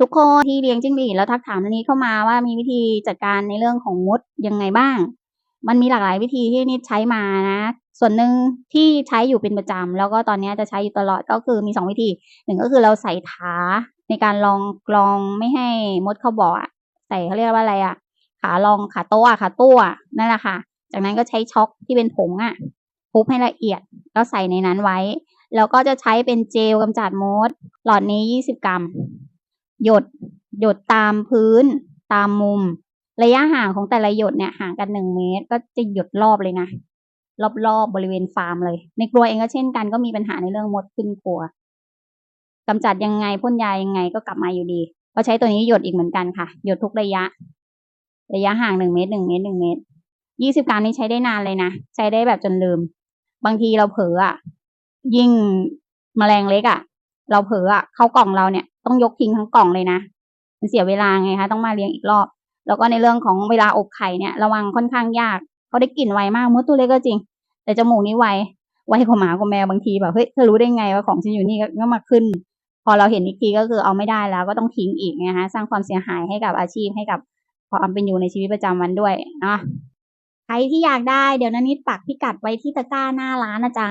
ทุกคนที่เลี้ยงจิ้งหรีดแล้วทักถามอันนี้เข้ามาว่ามีวิธีจัดการในเรื่องของมดยังไงบ้าง มันมีหลากหลายวิธีที่นิดใช้มานะ ส่วนหนึ่งที่ใช้อยู่เป็นประจำแล้วก็ตอนนี้จะใช้อยู่ตลอดก็คือมีสองวิธีหนึ่งก็คือเราใส่ถาในการลองกรองไม่ให้มดเข้าบ่อใส่เขาเรียกว่าอะไรอะขาลองขาโต๊ะอะขาตู้อะนั่นแหละค่ะ จากนั้นก็ใช้ช็อกที่เป็นผงอะทุบให้ละเอียดแล้วใส่ในนั้นไว้ แล้วก็จะใช้เป็นเจลกำจัดมด หลอดนี้ยี่สิบกรัม หยด หยดตามพื้น ตามมุม ระยะห่างของแต่ละหยดเนี่ยห่างกันหนึ่งเมตร ก็จะหยดรอบเลยนะ รอบๆบบริเวณฟาร์มเลย ในครัวเองก็เช่นกันก็มีปัญหาในเรื่องมดขึ้นครัวกำจัดยังไงพ่นยายังไงก็กลับมาอยู่ดี ก็ใช้ตัวนี้หยดอีกเหมือนกันค่ะ หยดทุกระยะ ระยะห่างหนึ่งเมตรหนึ่งเมตรหนึ่งเมตรยี่สิบการนี้ใช้ได้นานเลยนะ ใช้ได้แบบจนลืม บางทีเราเผลออะ ยิ่งแมลงเล็กอะ เราเผลออะ เข้ากล่องเราเนี่ย ต้องยกทิ้งทั้งกล่องเลยนะมันเสียเวลาไงคะต้องมาเลี้ยงอีกรอบ แล้วก็ในเรื่องของเวลาอบไข่เนี่ย ระวังค่อนข้างยากเขาได้กลิ่นไวมากมดตัวเล็กก็จริง แต่จมูกนี้ไวไวกว่าหมากว่าแมวบางทีแบบเฮ้ยเธอรู้ได้ไงว่าของฉันอยู่นี่ก็มาขึ้น พอเราเห็นอีกทีก็คือเอาไม่ได้แล้วก็ต้องทิ้งอีกนะคะสร้างความเสียหายให้กับอาชีพให้กับความเป็นอยู่ในชีวิตประจำวันด้วยเนาะใครที่อยากได้เดี๋ยวนันนิดปักพิกัดไว้ที่ตะกร้าหน้าร้านนะจ๊ะ